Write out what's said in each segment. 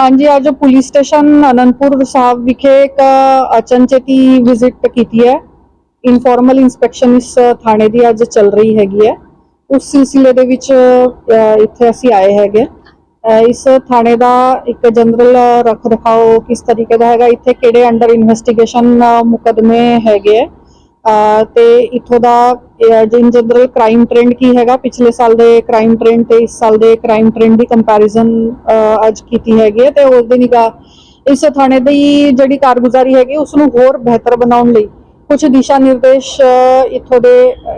ਹਾਂਜੀ, ਅੱਜ police station Anandpur Sahib ਵਿਖੇ ਇੱਕ ਅਚਨਚੇਤੀ ਵਿਜ਼ਿਟ ਕੀਤੀ ਹੈ। ਇਨਫਾਰਮਲ ਇਨਸਪੈਕਸ਼ਨ ਇਸ ਥਾਣੇ ਦੀ ਅੱਜ ਚੱਲ ਰਹੀ ਹੈਗੀ ਹੈ। ਉਸ ਸਿਲਸਿਲੇ ਦੇ ਵਿੱਚ ਇੱਥੇ ਅਸੀਂ ਆਏ ਹੈਗੇ ਇਸ ਥਾਣੇ ਦਾ ਇੱਕ ਜਨਰਲ ਰੱਖ ਰਖਾਓ ਕਿਸ ਤਰੀਕੇ ਦਾ ਹੈਗਾ, ਇੱਥੇ ਕਿਹੜੇ ਅੰਡਰ ਇਨਵੈਸਟੀਗੇਸ਼ਨ ਮੁਕਦਮੇ ਹੈਗੇ ਹੈ। ਤੇ ਇਥੋਂ ਦਾ ਜਿਨ ਜਨਰਲ ਕ੍ਰਾਈਮ ਟ੍ਰੈਂਡ ਕੀ ਹੈਗਾ? ਪਿਛਲੇ ਸਾਲ ਦੇ ਕ੍ਰਾਈਮ ਟ੍ਰੈਂਡ ਤੇ ਇਸ ਸਾਲ ਦੇ ਕ੍ਰਾਈਮ ਟ੍ਰੈਂਡ ਦੀ ਕੰਪੈਰੀਜ਼ਨ ਅੱਜ ਕੀਤੀ ਹੈਗੀ ਹੈ ਤੇ ਉਸ ਦੇ ਨਿਗਾਹ ਇਸ ਥਾਣੇ ਦੀ ਜਿਹੜੀ ਕਾਰਗੁਜ਼ਾਰੀ ਹੈਗੀ ਉਸ ਨੂੰ ਹੋਰ ਬਿਹਤਰ ਬਣਾਉਣ ਲਈ ਕੁਝ ਦਿਸ਼ਾ ਨਿਰਦੇਸ਼ ਅ, ਇੱਥੋਂ ਦੇ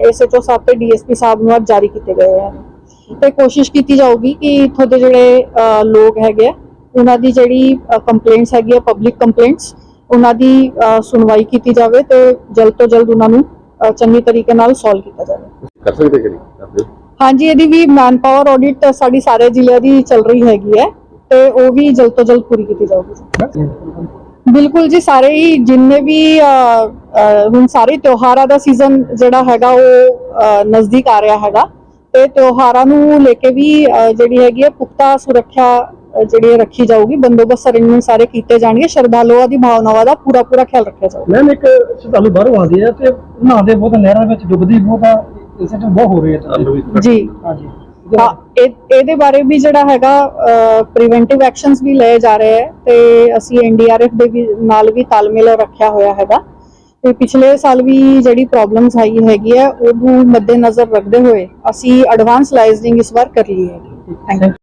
ਐਸਐਚਓ ਸਾਹਿਬ ਤੇ ਡੀਐਸਪੀ ਸਾਹਿਬ ਨੂੰ ਅੱਜ ਜਾਰੀ ਕੀਤੇ ਗਏ ਹਨ। ਤੇ ਕੋਸ਼ਿਸ਼ ਕੀਤੀ ਜਾਊਗੀ ਕਿ ਇੱਥੋਂ ਦੇ ਜਿਹੜੇ ਲੋਕ ਹੈਗੇ ਆ ਉਹਨਾਂ ਦੀ ਜਿਹੜੀ ਕੰਪਲੇਂਟਸ ਹੈਗੀ ਆ ਪਬਲਿਕ ਕੰਪਲੇਂਟਸ ਉਹਨਾਂ ਦੀ ਸੁਣਵਾਈ ਕੀਤੀ ਜਾਵੇ ਤੇ ਜਲਦ ਤੋਂ ਜਲਦ ਉਹਨਾਂ ਨੂੰ ਚੰਗੀ ਤਰੀਕੇ ਨਾਲ ਸੋਲਵ ਕੀਤਾ ਜਾਵੇ। ਕਰ ਸਕਦੇ ਨਹੀਂ ਕਰਦੇ? ਹਾਂਜੀ ਇਹਦੀ ਵੀ ਮੈਨ ਪਾਵਰ ਆਡਿਟ ਸਾਡੀ ਸਾਰੇ ਜ਼ਿਲ੍ਹਿਆਂ ਦੀ ਚੱਲ ਰਹੀ ਹੈਗੀ ਹੈ ਤੇ ਉਹ ਵੀ ਜਲਦ ਤੋਂ ਜਲਦ ਪੂਰੀ ਕੀਤੀ ਜਾਊਗੀ। ਬਿਲਕੁਲ ਜੀ ਸਾਰੇ ਹੀ ਜਿੰਨੇ ਵੀ ਹੁਣ ਸਾਰੇ ਤਿਉਹਾਰਾਂ ਦਾ ਸੀਜ਼ਨ ਜਿਹੜਾ ਹੈਗਾ ਉਹ ਨਜ਼ਦੀਕ ਆ ਰਿਹਾ ਹੈਗਾ ਤੇ ਤਿਉਹਾਰਾਂ ਨੂੰ ਲੈ ਕੇ ਵੀ ਜਿਹੜੀ ਹੈਗੀ ਹੈ ਪੁਖਤਾ ਸੁਰੱਖਿਆ ਜਿਹੜੀ ਰੱਖੀ ਜਾਊਗੀ ਬੰਦੋਬਸਤ ਅਰੇਂਜਮੈਂਟ ਸਾਰੇ ਕੀਤੇ ਜਾਣਗੇ ਸ਼ਰਧਾਲੂਆਂ ਦੀ ਭਾਵਨਾਵਾਂ ਦਾ ਪੂਰਾ ਪੂਰਾ ਖਿਆਲ ਰੱਖਿਆ ਜਾਊਗਾ। ਮੈਮ ਇੱਕ ਸ਼ਰਧਾਲੂ ਬਾਹਰੋਂ ਆਉਂਦੇ ਆ ਤੇ ਨਹਾਉਂਦੇ ਬਹੁਤ ਨਹਿਰਾਂ ਵਿੱਚ ਡੁੱਬਦੀ ਬਹੁਤ ਆ ਇਸ ਵਿੱਚ ਬਹੁਤ ਹੋ ਰਹੀ ਹੈ ਜੀ। ਹਾਂਜੀ। ਹਾਂ ਇਹ- ਇਹਦੇ ਬਾਰੇ ਵੀ ਜਿਹੜਾ ਹੈਗਾ ਪ੍ਰੀਵੈਂਟਿਵ ਐਕਸ਼ਨਸ ਵੀ ਲਏ ਜਾ ਰਹੇ ਹੈ ਤੇ ਅਸੀਂ ਐਨਡੀਆਰਐਫ ਦੇ ਵੀ ਨਾਲ ਵੀ ਤਾਲਮੇਲ ਰੱਖਿਆ ਹੋਇਆ ਹੈਗਾ। ਤੇ ਪਿਛਲੇ ਸਾਲ ਵੀ ਜਿਹੜੀ ਪ੍ਰੋਬਲਮਸ ਆਈ ਹੈਗੀ ਹੈ ਉਹਨੂੰ ਮੱਦੇਨਜ਼ਰ ਰੱਖਦੇ ਹੋਏ ਅਸੀਂ ਐਡਵਾਂਸ ਲਾਈਜ਼ਿੰਗ ਇਸ ਵਾਰ ਕਰ ਲਈ ਹੈ। Thank you